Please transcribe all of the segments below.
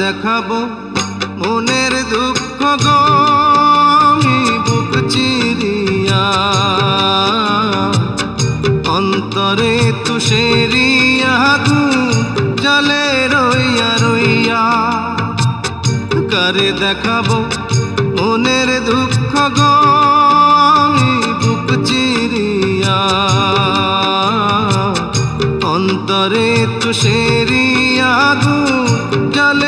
দেখাবো মনের দুঃখ গো? কারে দেখাবো মনের দুঃখ গো আমি বুক চিরিয়া। অন্তরে তুষেরিয়া গু জলে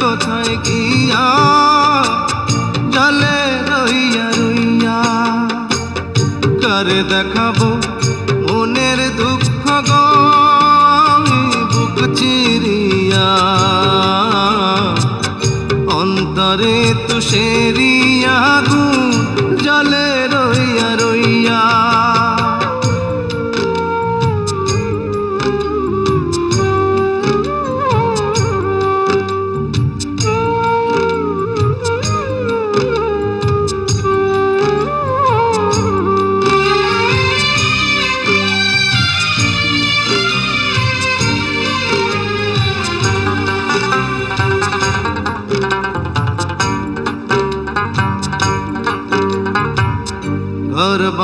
কোথায় গিয়া জলে রইয়া রইয়া করে দেখাবো মনের দুঃখ গো? বুক চিরিয়া অন্তরে তুষেরিয়া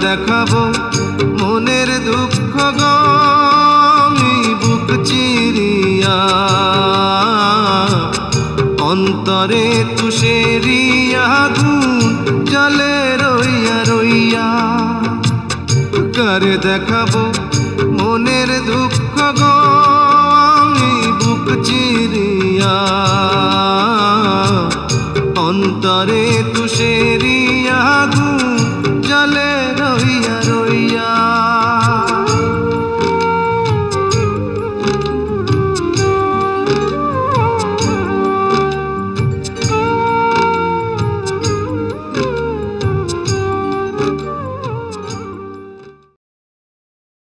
দেখাবো মনের দুঃখ গো, আমি বুক চিরিয়া। অন্তরে তুষেরিয়া গুণ জলে রইয়া রইয়া। করে দেখাবো মনের দুঃখ গো, আমি বুক চিরিয়া। অন্তরে তুষেরিয়া